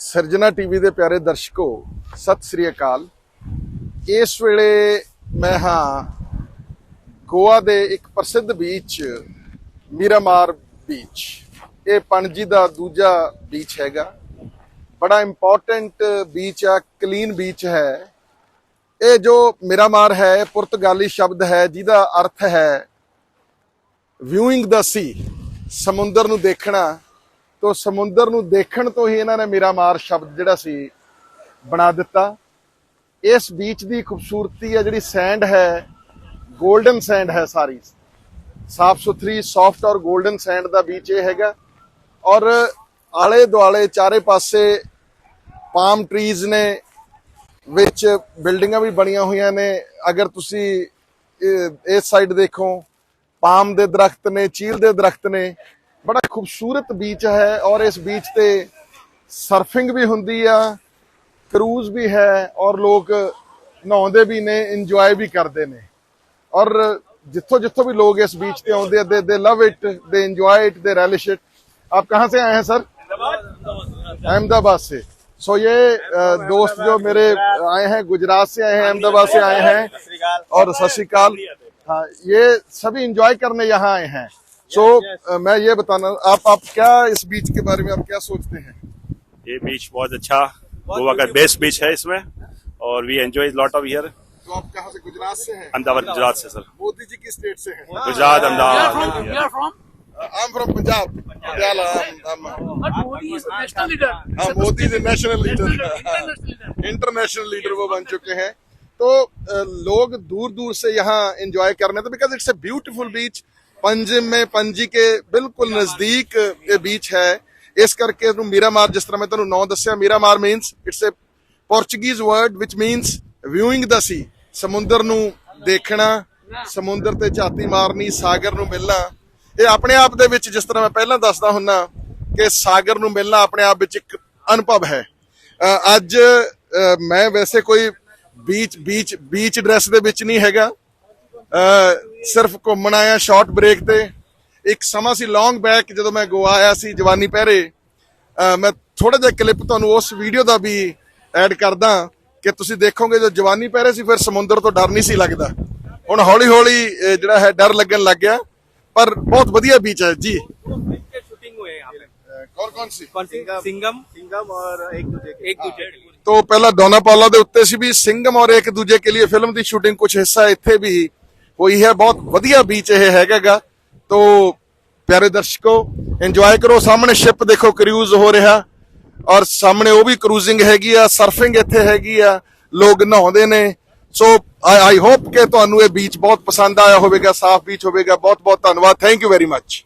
ਸਰਜਣਾ TV ਦੇ ਪਿਆਰੇ ਦਰਸ਼ਕੋ, ਸਤਿ ਸ੍ਰੀ ਅਕਾਲ। ਇਸ ਵੇਲੇ ਮੈਂ ਹਾਂ ਗੋਆ ਦੇ ਇੱਕ ਪ੍ਰਸਿੱਧ ਬੀਚ ਮੀਰਾਮਾਰ ਬੀਚ ਇਹ ਪਣਜੀ ਦਾ ਦੂਜਾ ਬੀਚ ਹੈਗਾ। ਬੜਾ ਇੰਪੋਰਟੈਂਟ ਬੀਚ ਆ ਕਲੀਨ ਬੀਚ ਹੈ। ਇਹ ਜੋ ਮੀਰਾਮਾਰ ਹੈ ਪੁਰਤਗਾਲੀ ਸ਼ਬਦ ਹੈ, ਜਿਹਦਾ ਅਰਥ ਹੈ ਵਿਊਇੰਗ ਦਾ ਸੀ ਸਮੁੰਦਰ ਨੂੰ ਦੇਖਣਾ। ਤੋਂ ਸਮੁੰਦਰ ਨੂੰ ਦੇਖਣ ਤੋਂ ਹੀ ਇਹਨਾਂ ਨੇ ਮੇਰਾ ਮਾਰ ਸ਼ਬਦ ਜਿਹੜਾ ਸੀ ਬਣਾ ਦਿੱਤਾ। ਇਸ ਬੀਚ ਦੀ ਖੂਬਸੂਰਤੀ ਹੈ, ਜਿਹੜੀ ਸੈਂਡ ਹੈ 골ਡਨ ਸੈਂਡ ਹੈ ਸਾਰੀ। ਸਾਫ਼ ਸੁਥਰੀ ਸੌਫਟ ਔਰ 골ਡਨ ਸੈਂਡ ਦਾ ਬੀਚ ਇਹ ਹੈਗਾ। ਔਰ ਆਲੇ ਦੁਆਲੇ ਚਾਰੇ ਪਾਸੇ ਪਾਮ ਟਰੀਜ਼ ਨੇ, ਵਿੱਚ ਬਿਲਡਿੰਗਾਂ ਵੀ ਬਣੀਆਂ ਹੋਈਆਂ ਨੇ। ਅਗਰ ਤੁਸੀਂ ਇਸ ਸਾਈਡ ਦੇਖੋ ਪਾਮ ਦੇ ਦਰਖਤ ਨੇ ਚੀਲ ਦੇ ਦਰਖਤ ਨੇ ਬੜਾ ਖੂਬਸੂਰਤ ਬੀਚ ਹੈ ਔਰ ਇਸ ਬੀਚ ਤੇ ਸਰਫਿੰਗ ਵੀ ਹੁੰਦੀ ਆ ਕਰੂਜ਼ ਵੀ ਹੈ ਔਰ ਲੋਕ ਨਹਾਉਂਦੇ ਵੀ ਨੇ ਇੰਜੋਏ ਵੀ ਕਰਦੇ ਨੇ ਔਰ ਜਿੱਥੋਂ ਜਿੱਥੋਂ ਵੀ ਲੋਕ ਇਸ बीच पे आते हैं they love it they enjoy it they relish it आप कहाँ से आए हैं सर अहमदाबाद से सो ये अ, दोस्त जो मेरे आए हैं गुजरात से आए हैं अहमदाबाद से आए हैं और सत श्रीकाल हाँ ये सभी एंजॉय करने यहाँ आए हैं सो मैं ये बताना आप आप क्या इस बीच के बारे में आप क्या सोचते हैं? ये बीच बहुत अच्छा गोवा का बेस्ट बीच है इसमें और we enjoy lot of here तो आप कहाँ से गुजरात से हैं? अहमदाबाद गुजरात से सर। मोदी जी की स्टेट से हैं? Gujarat Ahmedabad? I am from Punjab. हाँ Modi is national leader. International leader वो बन चुके हैं। तो लोग दूर दूर से यहाँ एंजॉय करने तो because it's a beautiful beach ਪੰਜ ਮੇ ਪੰਜੀ ਕੇ ਬਿਲਕੁਲ ਨਜ਼ਦੀਕ ਦੇ ਵਿੱਚ ਹੈ। ਇਸ ਕਰਕੇ ਇਹਨੂੰ ਮੀਰਾਮਾਰ, ਜਿਸ ਤਰ੍ਹਾਂ ਮੈਂ ਤੁਹਾਨੂੰ ਨੌ ਦੱਸਿਆ, Miramar means it's a Portuguese word which means viewing the sea ਸਮੁੰਦਰ ਨੂੰ ਦੇਖਣਾ, ਸਮੁੰਦਰ ਤੇ ਝਾਤੀ ਮਾਰਨੀ, ਸਾਗਰ ਨੂੰ ਮਿਲਣਾ। ਇਹ ਆਪਣੇ ਆਪ ਦੇ ਵਿੱਚ ਜਿਸ ਤਰ੍ਹਾਂ ਮੈਂ ਪਹਿਲਾਂ ਦੱਸਦਾ ਹੁੰਨਾ, ਕਿ ਸਾਗਰ ਨੂੰ ਮਿਲਣਾ ਆਪਣੇ ਆਪ ਵਿੱਚ ਇੱਕ ਅਨੁਭਵ ਹੈ। ਅੱਜ ਮੈਂ ਵੈਸੇ ਕੋਈ ਬੀਚ ਬੀਚ ਬੀਚ ਡਰੈਸ ਦੇ ਵਿੱਚ ਨਹੀਂ ਹੈਗਾ। ਸਿਰਫ ਘੁੰਮਣ ਆਇਆ ਸ਼ਾਰਟ ਬ੍ਰੇਕ ਤੇ ਇੱਕ ਸਮਾਂ ਸੀ ਲੌਂਗ ਬੈਕ ਜਦੋਂ ਮੈਂ ਗੋਆ ਆਇਆ ਸੀ ਜਵਾਨੀ ਪਹਿਰੇ ਅ, ਮੈਂ ਥੋੜਾ ਜਿਹਾ ਕਲਿੱਪ ਤੁਹਾਨੂੰ ਉਸ ਵੀਡੀਓ ਦਾ ਵੀ ਐਡ ਕਰਦਾ ਕਿ ਤੁਸੀਂ ਦੇਖੋਗੇ ਜੋ ਜਵਾਨੀ ਪਹਿਰੇ ਸੀ ਫਿਰ ਸਮੁੰਦਰ ਤੋਂ ਡਰ ਨਹੀਂ ਸੀ ਲੱਗਦਾ ਹੁਣ ਹੌਲੀ ਹੌਲੀ ਅ, ਜਿਹੜਾ ਹੈ ਡਰ ਲੱਗਣ ਲੱਗ ਗਿਆ ਪਰ ਬਹੁਤ ਵਧੀਆ ਬੀਚ ਹੈ ਜੀ शूटिंग हुए यहाँ पे ਕੌਣ ਕੌਣ ਸੀ कौन सी सिंगम सिंगम और एक दूसरे के एक दूसरे ਤੋਂ ਪਹਿਲਾਂ ਡੋਨਾ ਪਾਲਾ ਦੇ ਉੱਤੇ ਸੀ ਵੀ ਸਿੰਘਮ ਔਰ ਇੱਕ ਦੂਜੇ ਕੇ ਲਈ ਫਿਲਮ ਦੀ ਸ਼ੂਟਿੰਗ ਕੁਝ ਹਿੱਸਾ ਇੱਥੇ ਵੀ ਹੋਈ ਹੈ, ਬਹੁਤ ਵਧੀਆ ਬੀਚ ਇਹ ਹੈਗਾਗਾ। ਤੋ ਪਿਆਰੇ ਦਰਸ਼ਕੋ ਇੰਜੋਏ ਕਰੋ। ਸਾਹਮਣੇ ਸ਼ਿਪ ਦੇਖੋ ਕਰੂਜ਼ ਹੋ ਰਿਹਾ। ਔਰ ਸਾਹਮਣੇ ਉਹ ਵੀ ਕਰੂਜ਼ਿੰਗ ਹੈਗੀ ਆ ਸਰਫਿੰਗ ਇੱਥੇ ਹੈਗੀ ਆ। ਲੋਕ ਨਹਾਉਂਦੇ ਨੇ। ਸੋ ਆਈ ਹੋਪ ਕਿ ਤੁਹਾਨੂੰ ਇਹ ਬੀਚ ਬਹੁਤ ਪਸੰਦ ਆਇਆ ਹੋਵੇਗਾ, ਸਾਫ਼ ਬੀਚ ਹੋਵੇਗਾ। ਬਹੁਤ ਬਹੁਤ ਧੰਨਵਾਦ। Thank you very much